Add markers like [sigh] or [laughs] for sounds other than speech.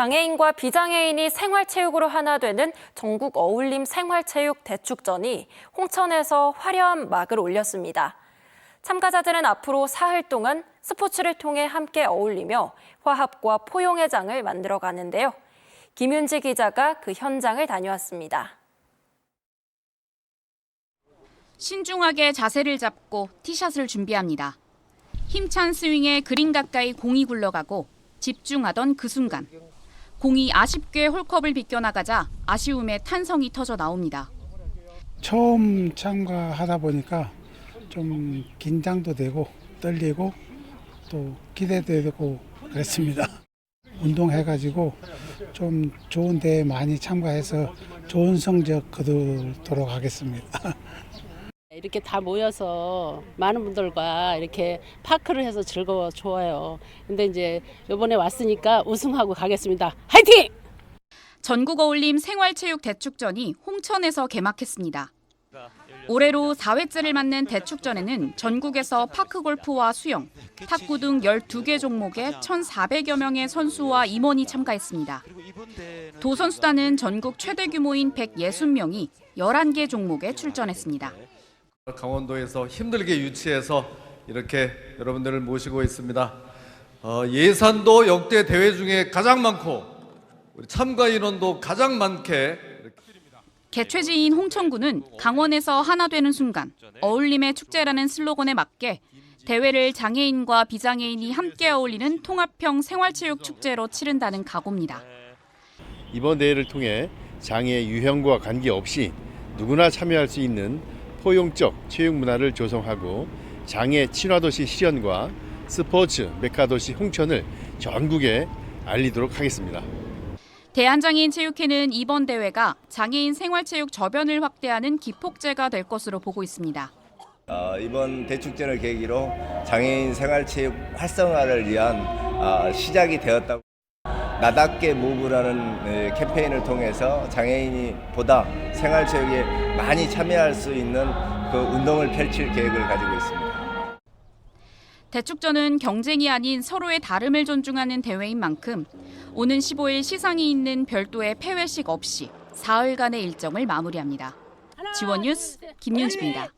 장애인과 비장애인이 생활체육으로 하나 되는 전국 어울림 생활체육 대축전이 홍천에서 화려한 막을 올렸습니다. 참가자들은 앞으로 사흘 동안 스포츠를 통해 함께 어울리며 화합과 포용의 장을 만들어 가는데요. 김윤지 기자가 그 현장을 다녀왔습니다. 신중하게 자세를 잡고 티샷을 준비합니다. 힘찬 스윙에 그린 가까이 공이 굴러가고 집중하던 그 순간 공이 아쉽게 홀컵을 비껴나가자 아쉬움에 탄성이 터져 나옵니다. 처음 참가하다 보니까 좀 긴장도 되고 떨리고 또 기대도 되고 그랬습니다. [laughs] 운동해가지고 좀 좋은 대회 많이 참가해서 좋은 성적 거두도록 하겠습니다. [laughs] 이렇게 다 모여서 많은 분들과 이렇게 파크를 해서 즐거워 좋아요. 근데 이제 이번에 왔으니까 우승하고 가겠습니다. 화이팅! 전국 어울림 생활체육 대축전이 홍천에서 개막했습니다. 올해로 4회째를 맞는 대축전에는 전국에서 파크골프와 수영, 탁구 등 12개 종목에 1,400여 명의 선수와 임원이 참가했습니다. 도선수단은 전국 최대 규모인 160명이 11개 종목에 출전했습니다. 강원도에서 힘들게 유치해서 이렇게 여러분들을 모시고 있습니다. 어, 예산도 역대 대회 중에 가장 많고 우리 참가 인원도 가장 많게 개최지인 홍천구는 강원에서 하나 되는 순간 어울림의 축제라는 슬로건에 맞게 대회를 장애인과 비장애인이 함께 어울리는 통합형 생활체육 축제로 치른다는 각오입니다. 이번 대회를 통해 장애 유형과 관계없이 누구나 참여할 수 있는 포용적 체육 문화를 조성하고 장애 친화도시 실현과 스포츠 메카도시 홍천을 전국에 알리도록 하겠습니다. 대한장애인 체육회는 이번 대회가 장애인 생활체육 저변을 확대하는 기폭제가 될 것으로 보고 있습니다. 어, 이번 대축전을 계기로 장애인 생활체육 활성화를 위한 어, 시작이 되었다고 나답게 무브라는 에, 캠페인을 통해서 장애인이 보다 생활체육에 많이 참여할 수 있는 그 운동을 펼칠 계획을 가지고 있습니다. 대축전은 경쟁이 아닌 서로의 다름을 존중하는 대회인 만큼 오는 15일 시상이 있는 별도의 폐회식 없이 사흘간의 일정을 마무리합니다. 지원 뉴스 김윤지입니다.